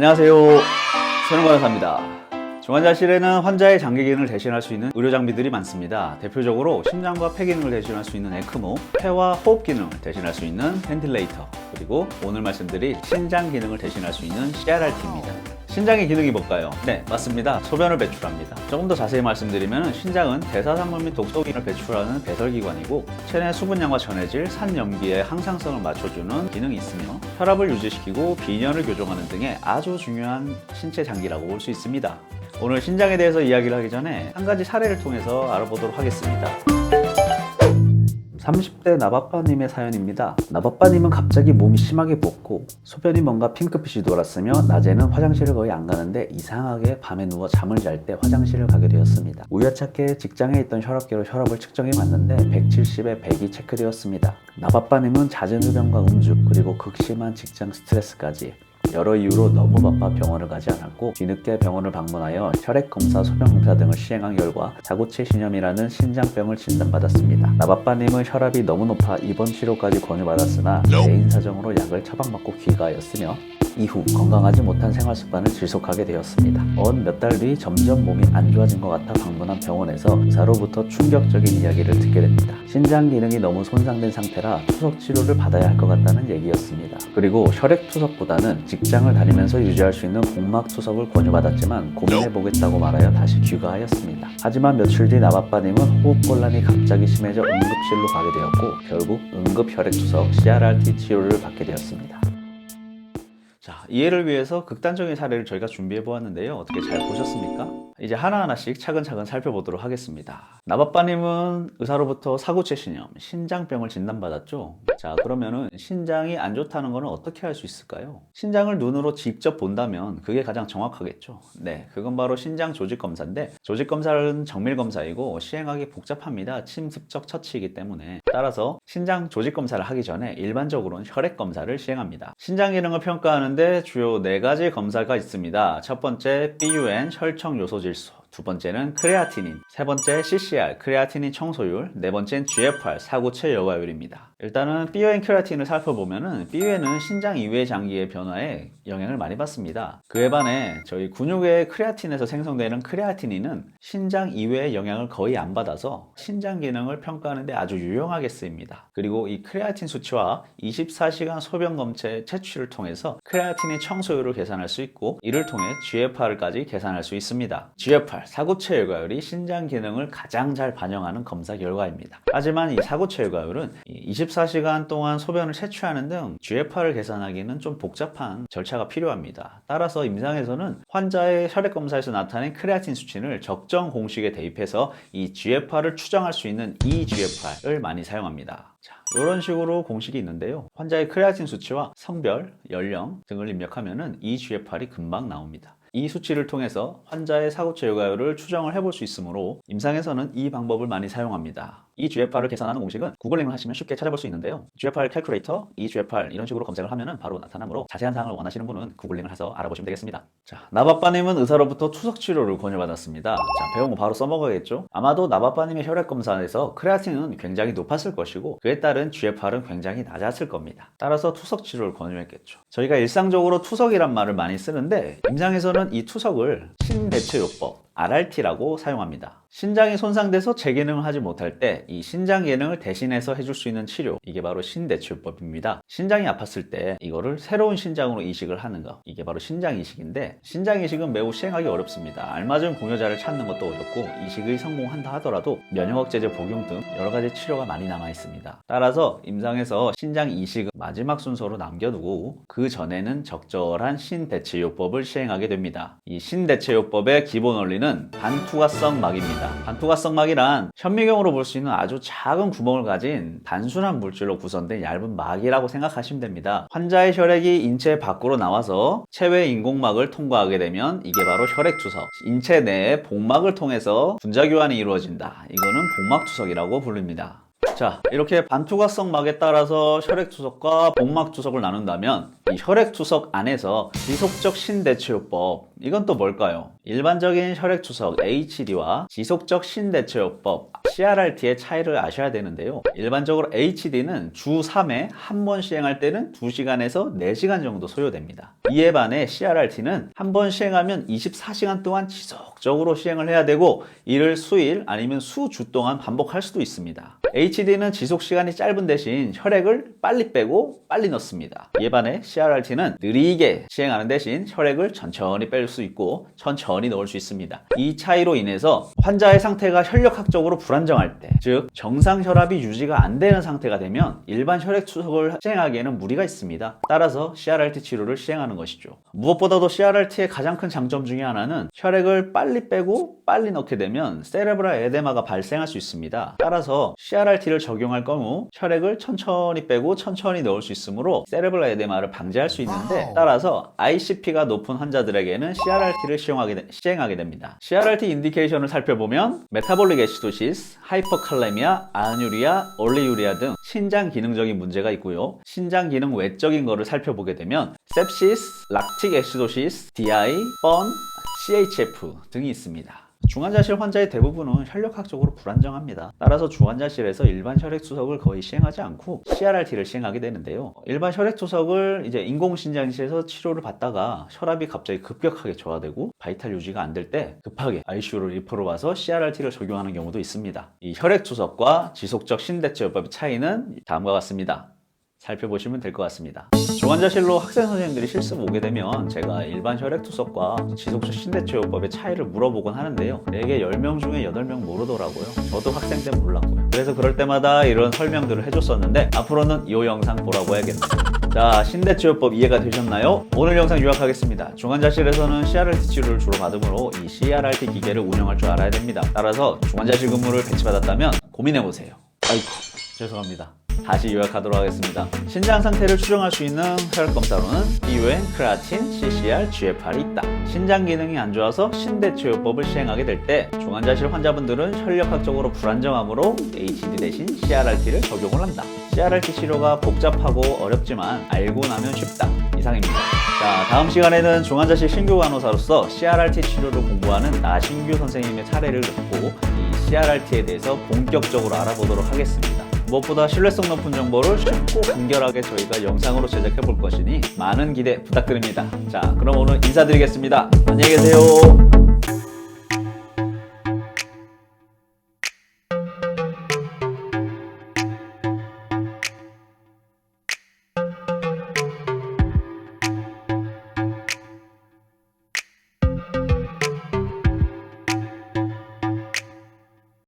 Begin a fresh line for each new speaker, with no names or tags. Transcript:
안녕하세요. 소년관의사입니다. 중환자실에는 환자의 장기 기능을 대신할 수 있는 의료 장비들이 많습니다. 대표적으로 심장과 폐 기능을 대신할 수 있는 에크모, 폐와 호흡 기능을 대신할 수 있는 벤틸레이터, 그리고 오늘 말씀드릴 신장 기능을 대신할 수 있는 CRRT입니다. 신장의 기능이 뭘까요? 네, 맞습니다. 소변을 배출합니다. 조금 더 자세히 말씀드리면 신장은 대사산물 및 독소균을 배출하는 배설기관이고 체내 수분량과 전해질, 산염기의 항상성을 맞춰주는 기능이 있으며 혈압을 유지시키고 비뇨를 교정하는 등의 아주 중요한 신체 장기라고 볼 수 있습니다. 오늘 신장에 대해서 이야기를 하기 전에 한 가지 사례를 통해서 알아보도록 하겠습니다. 30대 나바빠님의 사연입니다. 나바빠님은 갑자기 몸이 심하게 붓고 소변이 뭔가 핑크빛이 돌았으며 낮에는 화장실을 거의 안 가는데 이상하게 밤에 누워 잠을 잘 때 화장실을 가게 되었습니다. 우연찮게 직장에 있던 혈압계로 혈압을 측정해 봤는데 170에 100이 체크되었습니다. 나바빠님은 잦은 흡연과 음주 그리고 극심한 직장 스트레스까지 여러 이유로 너무 바빠 병원을 가지 않았고 뒤늦게 병원을 방문하여 혈액 검사, 소변 검사 등을 시행한 결과 다구체 신염이라는 신장병을 진단받았습니다. 나바빠님은 혈압이 너무 높아 입원 치료까지 권유받았으나 개인 사정으로 약을 처방받고 귀가하였으며 이후 건강하지 못한 생활 습관을 지속하게 되었습니다. 언 몇 달 뒤 점점 몸이 안 좋아진 것 같아 방문한 병원에서 의사로부터 충격적인 이야기를 듣게 됩니다. 신장 기능이 너무 손상된 상태라 투석 치료를 받아야 할 것 같다는 얘기였습니다. 그리고 혈액 투석보다는 직장을 다니면서 유지할 수 있는 공막 투석을 권유받았지만 고민해 보겠다고 말하여 다시 귀가하였습니다. 하지만 며칠 뒤 나바빠님은 호흡곤란이 갑자기 심해져 응급실로 가게 되었고 결국 응급 혈액 투석 CRRT 치료를 받게 되었습니다. 자, 이해를 위해서 극단적인 사례를 저희가 준비해 보았는데요. 어떻게 잘 보셨습니까? 이제 하나하나씩 차근차근 살펴보도록 하겠습니다. 나바빠님은 의사로부터 사고체 신염, 신장병을 진단받았죠. 자, 그러면은 신장이 안 좋다는 거는 어떻게 할 수 있을까요? 신장을 눈으로 직접 본다면 그게 가장 정확하겠죠. 네, 그건 바로 신장 조직 검사인데 조직 검사는 정밀 검사이고 시행하기 복잡합니다. 침습적 처치이기 때문에 따라서 신장 조직 검사를 하기 전에 일반적으로는 혈액 검사를 시행합니다. 신장 기능을 평가하는 데 주요 네 가지 검사가 있습니다. 첫 번째 BUN 혈청 요소 질소. 두 번째는 크레아티닌, 세 번째 CCR, 크레아티닌 청소율, 네 번째는 GFR, 사고체 여과율입니다. 일단은 BUN 크레아틴을 살펴보면은 BUN은 신장 이외 장기의 변화에 영향을 많이 받습니다. 그에 반해 저희 근육의 크레아틴에서 생성되는 크레아티닌은 신장 이외의 영향을 거의 안 받아서 신장 기능을 평가하는데 아주 유용하게 쓰입니다. 그리고 이 크레아틴 수치와 24시간 소변 검체 채취를 통해서 크레아틴의 청소율을 계산할 수 있고 이를 통해 GFR까지 계산할 수 있습니다. GFR 사고체 열과율이 신장 기능을 가장 잘 반영하는 검사 결과입니다. 하지만 이 사고체 열과율은 24 시간 동안 소변을 채취하는 등 GFR을 계산하기는 좀 복잡한 절차가 필요합니다. 따라서 임상에서는 환자의 혈액 검사에서 나타낸 크레아틴 수치를 적정 공식에 대입해서 이 GFR을 추정할 수 있는 eGFR을 많이 사용합니다. 자, 이런 식으로 공식이 있는데요. 환자의 크레아틴 수치와 성별, 연령 등을 입력하면 eGFR이 금방 나옵니다. 이 수치를 통해서 환자의 사고체 요가율을 추정을 해볼 수 있으므로 임상에서는 이 방법을 많이 사용합니다. 이 GFR을 계산하는 공식은 구글링을 하시면 쉽게 찾아볼 수 있는데요. GFR 캘큘레이터, eGFR 이런 식으로 검색을 하면 바로 나타나므로 자세한 사항을 원하시는 분은 구글링을 해서 알아보시면 되겠습니다. 자, 나바빠님은 의사로부터 투석 치료를 권유받았습니다. 자, 배운 거 바로 써먹어야겠죠? 아마도 나바빠님의 혈액 검사에서 크레아틴은 굉장히 높았을 것이고 그에 따른 GFR은 굉장히 낮았을 겁니다. 따라서 투석 치료를 권유했겠죠. 저희가 일상적으로 투석이란 말을 많이 쓰는데 임상에서는 이 투석을 신대체요법 RRT라고 사용합니다. 신장이 손상돼서 재기능을 하지 못할 때 이 신장 기능을 대신해서 해줄 수 있는 치료 이게 바로 신대치요법입니다. 신장이 아팠을 때 이거를 새로운 신장으로 이식을 하는 거 이게 바로 신장 이식인데 신장 이식은 매우 시행하기 어렵습니다. 알맞은 공여자를 찾는 것도 어렵고 이식이 성공한다 하더라도 면역억제제 복용 등 여러 가지 치료가 많이 남아 있습니다. 따라서 임상에서 신장 이식은 마지막 순서로 남겨두고 그 전에는 적절한 신대체요법을 시행하게 됩니다. 이 신대체요법의 기본 원리는 반투과성 막입니다. 반투과성 막이란 현미경으로 볼 수 있는 아주 작은 구멍을 가진 단순한 물질로 구성된 얇은 막이라고 생각하시면 됩니다. 환자의 혈액이 인체 밖으로 나와서 체외 인공막을 통과하게 되면 이게 바로 혈액투석. 인체 내에 복막을 통해서 분자 교환이 이루어진다. 이거는 복막투석이라고 부릅니다. 자, 이렇게 반투과성 막에 따라서 혈액 투석과 복막 투석을 나눈다면 이 혈액 투석 안에서 지속적 신대체요법 이건 또 뭘까요? 일반적인 혈액 투석 HD와 지속적 신대체요법 CRRT의 차이를 아셔야 되는데요. 일반적으로 HD는 주 3회 한 번 시행할 때는 2시간에서 4시간 정도 소요됩니다. 이에 반해 CRRT는 한 번 시행하면 24시간 동안 지속 적으로 시행을 해야 되고 이를 수일 아니면 수주 동안 반복할 수도 있습니다. HD는 지속 시간이 짧은 대신 혈액을 빨리 빼고 빨리 넣습니다. 이에 반해 CRRT는 느리게 시행하는 대신 혈액을 천천히 뺄 수 있고 천천히 넣을 수 있습니다. 이 차이로 인해서 환자의 상태가 혈력학적으로 불안정할 때, 즉 정상 혈압이 유지가 안 되는 상태가 되면 일반 혈액 투석을 시행하기에는 무리가 있습니다. 따라서 CRRT 치료를 시행하는 것이죠. 무엇보다도 CRRT의 가장 큰 장점 중에 하나는 혈액을 빨리 빼고 빨리 넣게 되면 세레브라 에데마가 발생할 수 있습니다. 따라서 CRRT를 적용할 경우 혈액을 천천히 빼고 천천히 넣을 수 있으므로 세레브라 에데마를 방지할 수 있는데 따라서 ICP가 높은 환자들에게는 CRRT를 시행하게, 되- 시행하게 됩니다. CRRT 인디케이션을 살펴보면 메타볼릭 애시도시스, 하이퍼칼레미아, 아뉴리아, 올리유리아 등 신장 기능적인 문제가 있고요. 신장 기능 외적인 거를 살펴보게 되면 sepsis, 락틱 애시도시스, DI, 번, CHF 등이 있습니다. 중환자실 환자의 대부분은 혈력학적으로 불안정합니다. 따라서 중환자실에서 일반 혈액 투석을 거의 시행하지 않고 CRRT를 시행하게 되는데요. 일반 혈액 투석을 이제 인공신장실에서 치료를 받다가 혈압이 갑자기 급격하게 저하되고 바이탈 유지가 안 될 때 급하게 ICU를 리퍼로 와서 CRRT를 적용하는 경우도 있습니다. 이 혈액 투석과 지속적 신대체요법의 차이는 다음과 같습니다. 살펴보시면 될 것 같습니다. 중환자실로 학생 선생님들이 실습 오게 되면 제가 일반 혈액투석과 지속적 신대체요법의 차이를 물어보곤 하는데요. 4개 10명 중에 8명 모르더라고요. 저도 학생 때 몰랐고요. 그래서 그럴 때마다 이런 설명들을 해줬었는데 앞으로는 이 영상 보라고 해야겠네요. 자, 신대체요법 이해가 되셨나요? 오늘 영상 요약하겠습니다. 중환자실에서는 CRRT 치료를 주로 받으므로 이 CRRT 기계를 운영할 줄 알아야 됩니다. 따라서 중환자실 근무를 배치받았다면 고민해보세요. 아이고, 죄송합니다. 다시 요약하도록 하겠습니다. 신장 상태를 추정할 수 있는 혈액 검사로는 BUN, 크레아틴, CCR, GFR이 있다. 신장 기능이 안 좋아서 신대 치료법을 시행하게 될 때 중환자실 환자분들은 혈력학적으로 불안정하므로 HD 대신 CRRT를 적용을 한다. CRRT 치료가 복잡하고 어렵지만 알고 나면 쉽다. 이상입니다. 자, 다음 시간에는 중환자실 신규 간호사로서 CRRT 치료를 공부하는 나신규 선생님의 사례를 듣고 이 CRRT에 대해서 본격적으로 알아보도록 하겠습니다. 무엇보다 신뢰성 높은 정보를 쉽고 간결하게 저희가 영상으로 제작해 볼 것이니 많은 기대 부탁드립니다. 자, 그럼 오늘 인사드리겠습니다. 안녕히 계세요.